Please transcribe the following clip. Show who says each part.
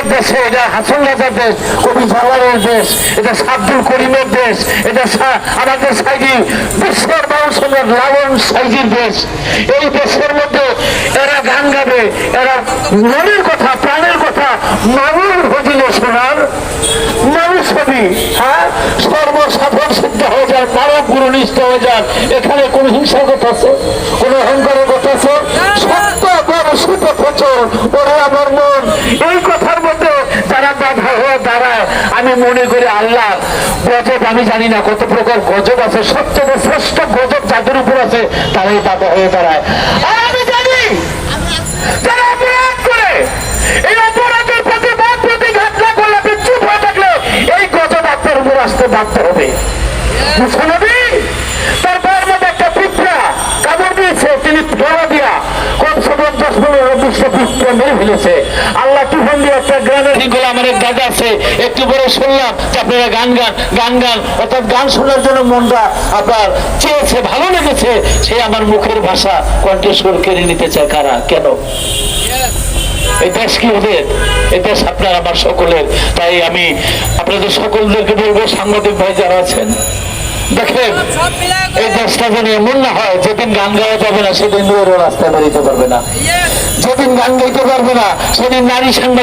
Speaker 1: আমাদের দেশে, এটা হাসন রাজার দেশ, কবি জালালের দেশ, এটা আব্দুল করিমের দেশ, এটা আমাদের সাইজি বিশ্বের মানুষ লালন সাইজির দেশ। এই দেশের মধ্যে এরা গান গাবে, এরা মনের কথা, প্রাণের কথা, মানুষ ভজিলে শোনার মানুষ হবি হ্যাঁ? সর্বসাধন সিদ্ধ হয়ে যান মানব গুরুনিষ্ঠ হয়ে যান এখানে কোন হিংসার কথা আছে? কোন অহংকারের কথা আছে? সত্য গরসিত প্রচুর ওরে আমার মন। এই যারা বাধা দ্বারা আমি মনে করি আল্লাহ গজব, আমি জানি না কত প্রকার গজব আছে, সবচেয়ে শ্রেষ্ঠ গজব যাদের উপর আছে, তারাই বাধা হয়ে দাঁড়ায়। আমি জানি যারা থাকলে এই গজব উপর আসতে বাধ্য হবে। পনেরো বিশটা মেরে ফেলেছে। আল্লাহ তুফান দিয়ে একটা গ্রামের এগুলো আমার এক দাদা আছে একটু পরে শুনলাম যে আপনারা গান গান গান গান অর্থাৎ গান শোনার জন্য মনটা আপনার চেয়েছে ভালো লেগেছে সে আমার মুখের ভাষা কণ্ঠস্বর কেড়ে নিতে চায় কারা? কেন? এই দেশ কি ওদের? এই দেশ আপনার আমার সকলের। তাই আমি আপনাদের সকলদেরকে বলব সাংবাদিক ভাই যারা আছেন দেখেন এই দেশটা যেন এমন না হয় যেদিন গান গাওয়া যাবে না সেদিন রাস্তায় বেরোতে পারবে না! যেদিন গান গাইতে পারবে না সেদিন নারী সাংবাদিক